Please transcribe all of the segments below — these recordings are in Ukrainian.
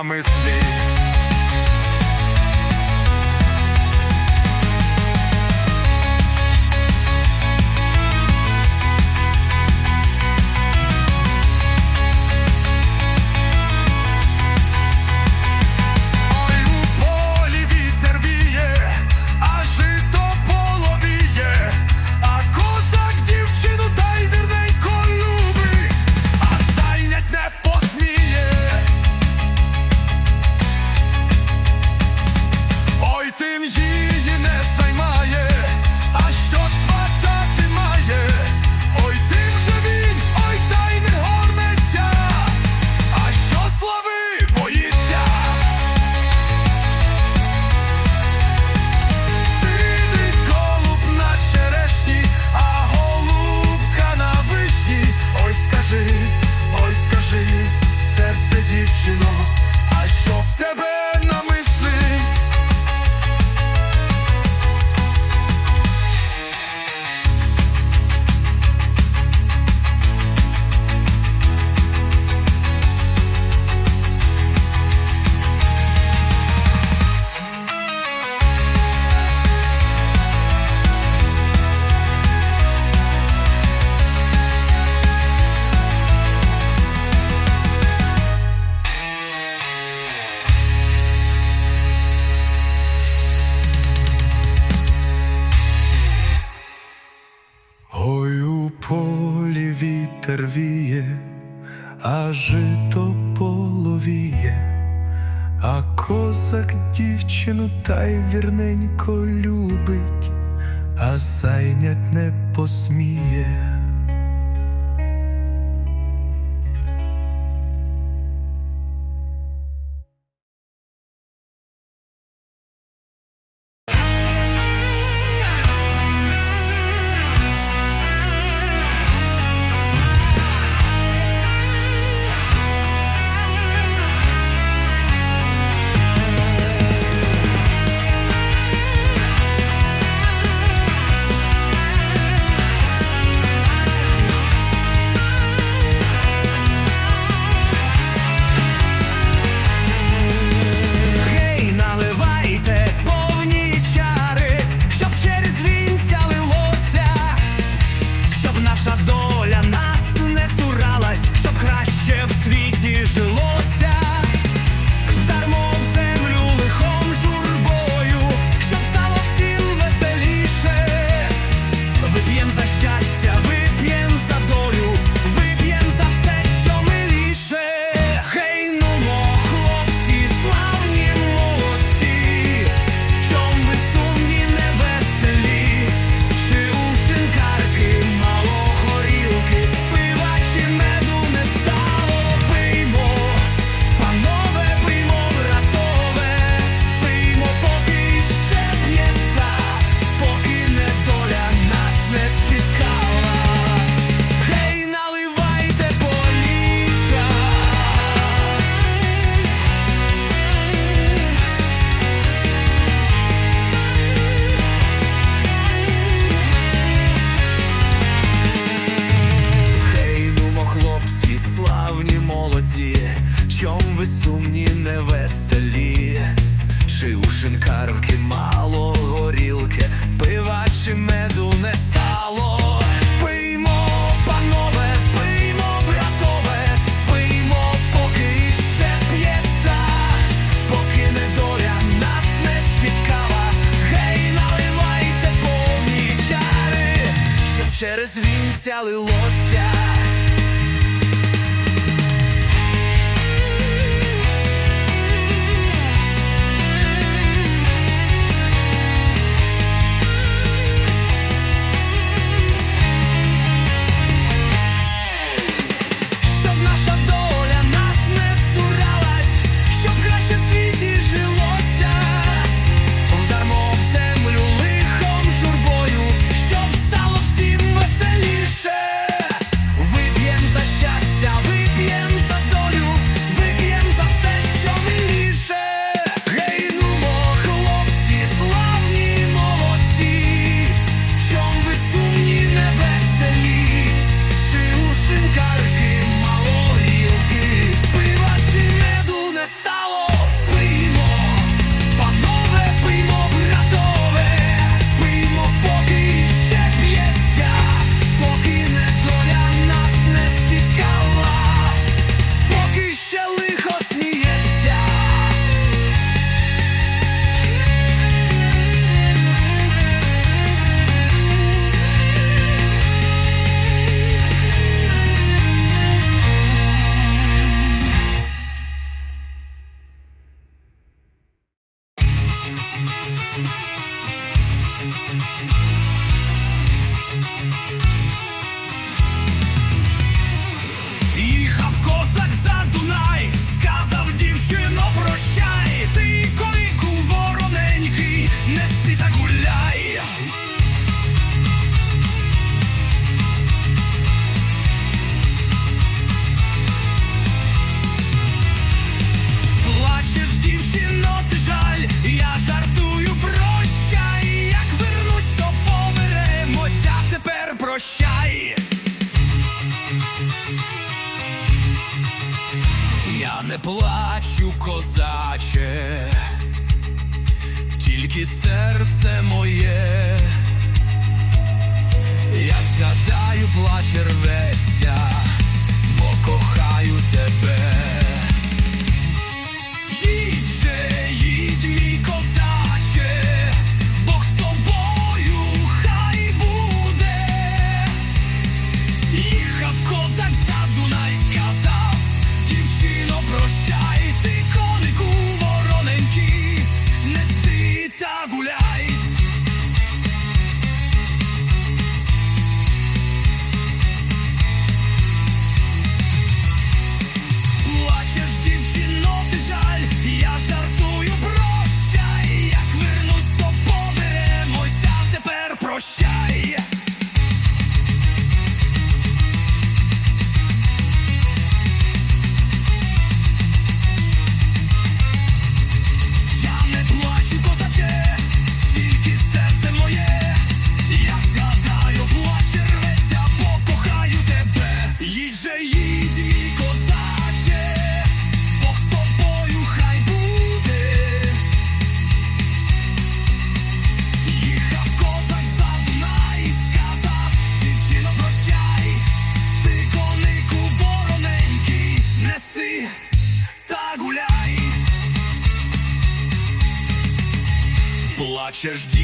тебе на мислі. Плачеш, дівчино,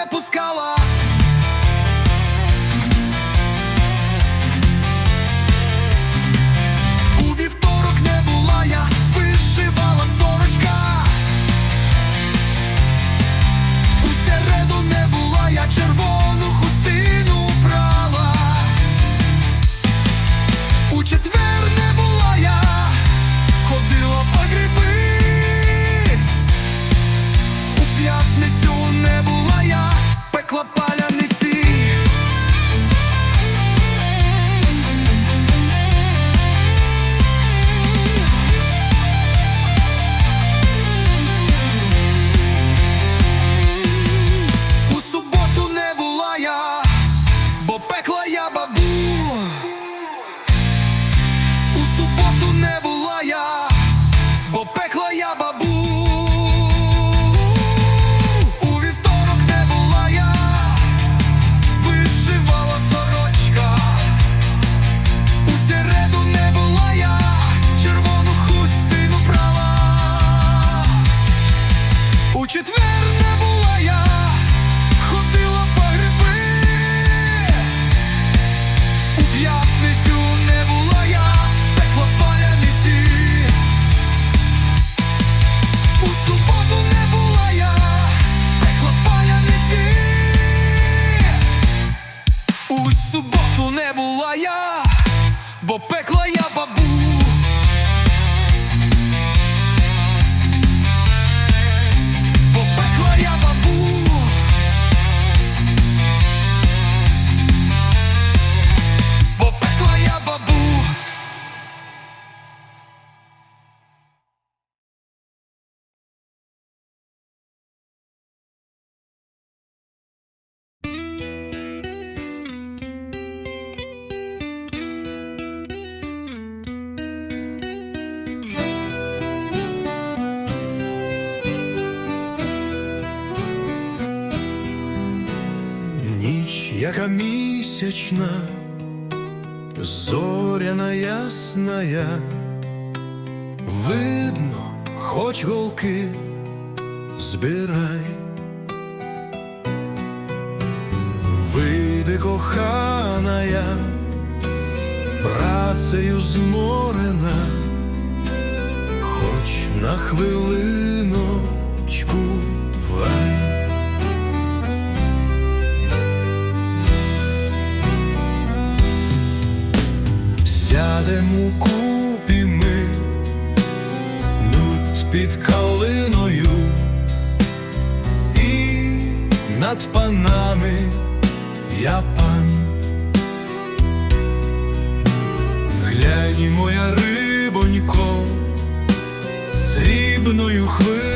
бабуся не suporto o nebo. Місячна, зоряна ясная, видно, хоч голки збирай. Вийди, коханая, працею зморена, хоч на хвилиночку в рай. Сядем у купі ми тут під калиною і над панами я пан. Глянь, моя рибонько, срібною хвилею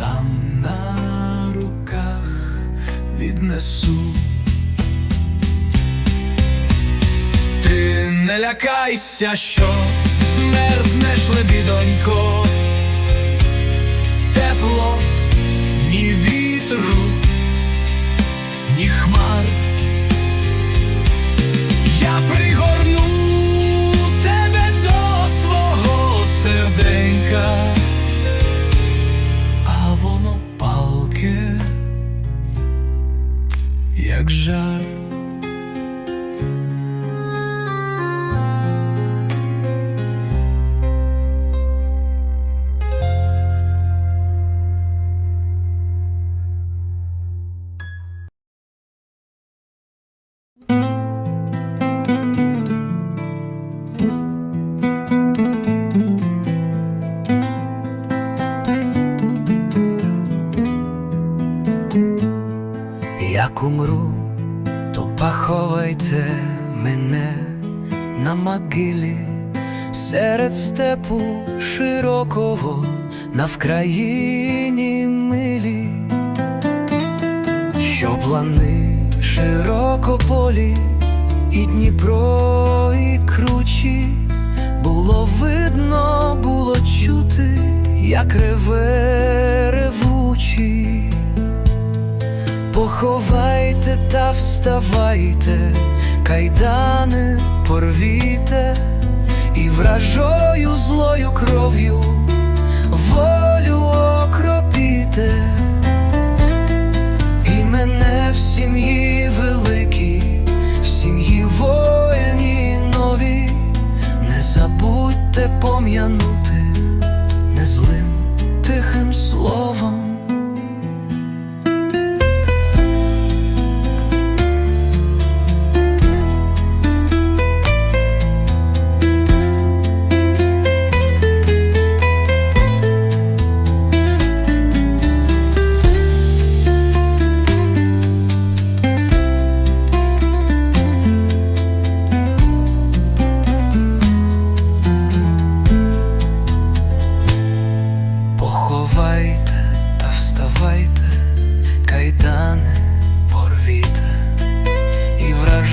сам на руках віднесу. Ти не лякайся, що змерзнеш лебідонько, Умру, то поховайте мене на могилі серед степу широкого на Вкраїні милі, що плани широкополі і Дніпро, і кручі, було видно, було чути, як реве ревучий. Поховайте та вставайте, кайдани порвіте, і вражою злою кров'ю волю окропіте, і мене в сім'ї великій, в сім'ї вольній нові, не забудьте пом'янути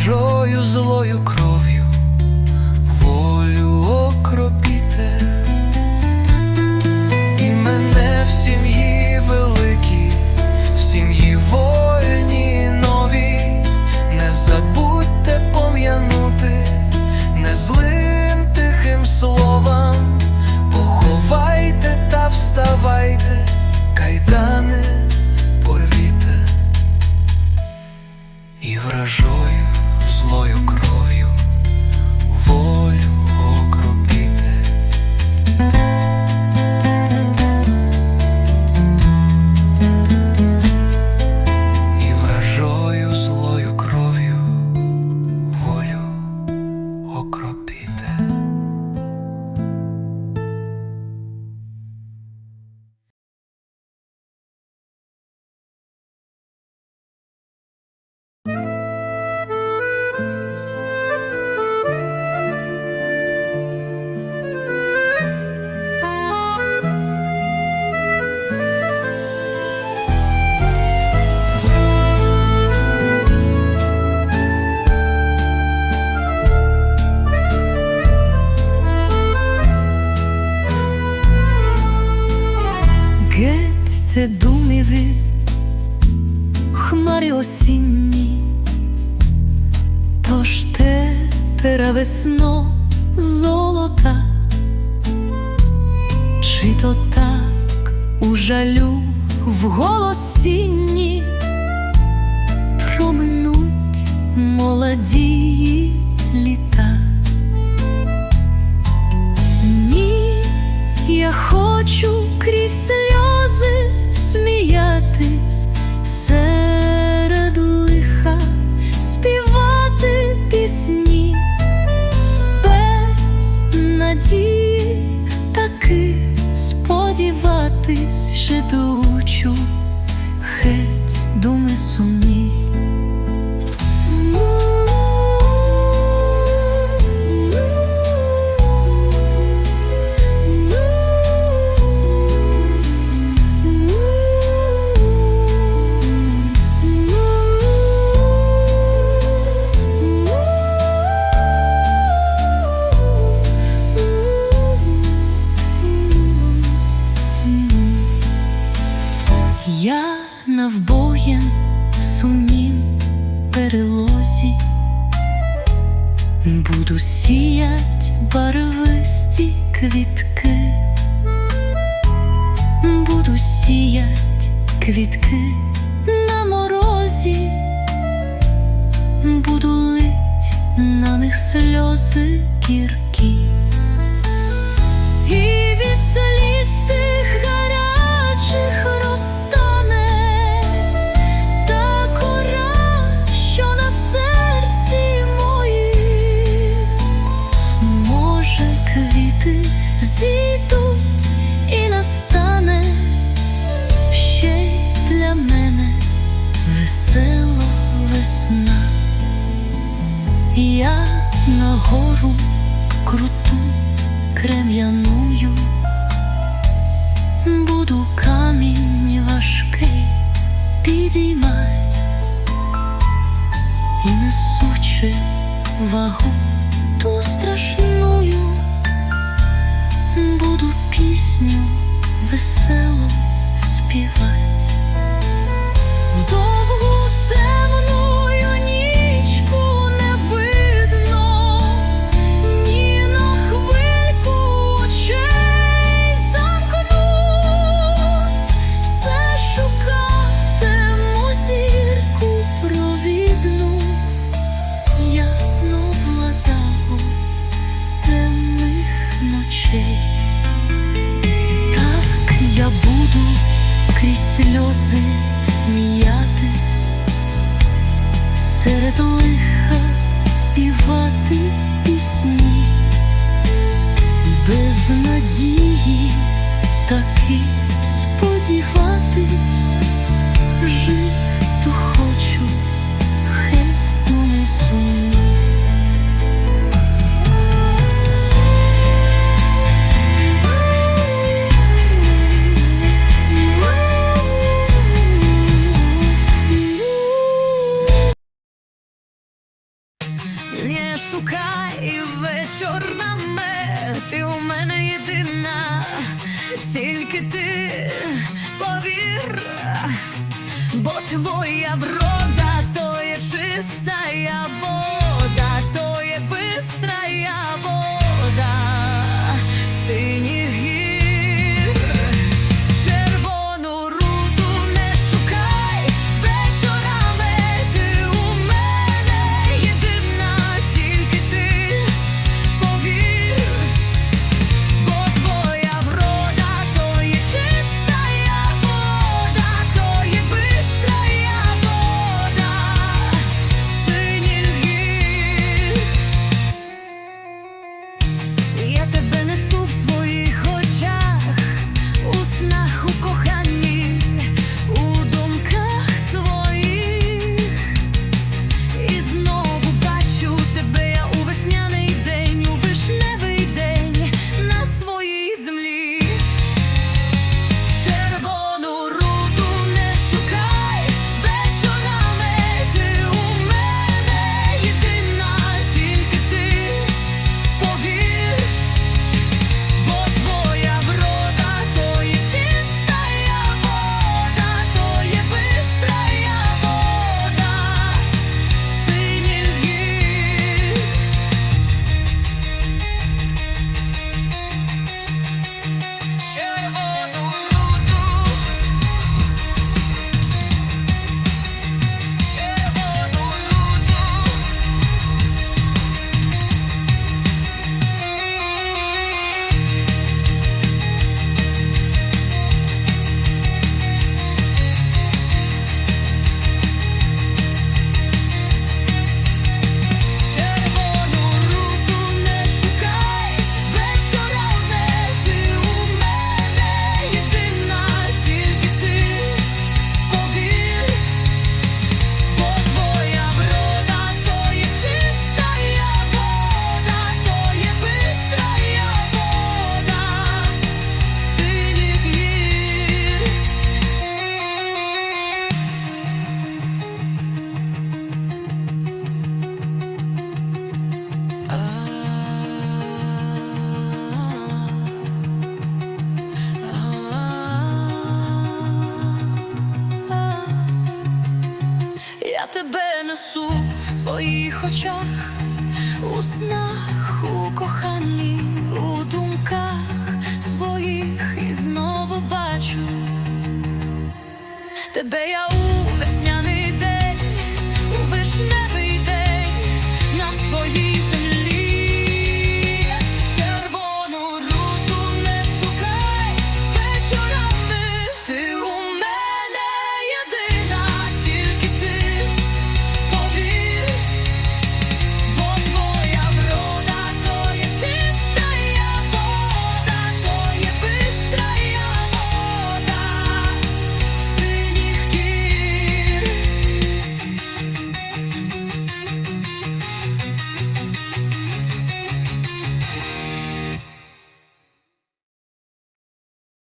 вражою злою кров'ю молоді літа. Ні, я хочу крізь сльози сміятись серед лиха, співати пісні без надії, таки сподіватись, жидучу, барвисті квітки, буду сіять квітки Я на гору круту крем'яную, буду камінь важкий підіймать і несучи вагу ту страшную, буду пісню веселу співать. бо твоя врода то є чиста я бо. у снах, у коханні, у думках своїх і знову бачу тебе я у весняний день, у вишне.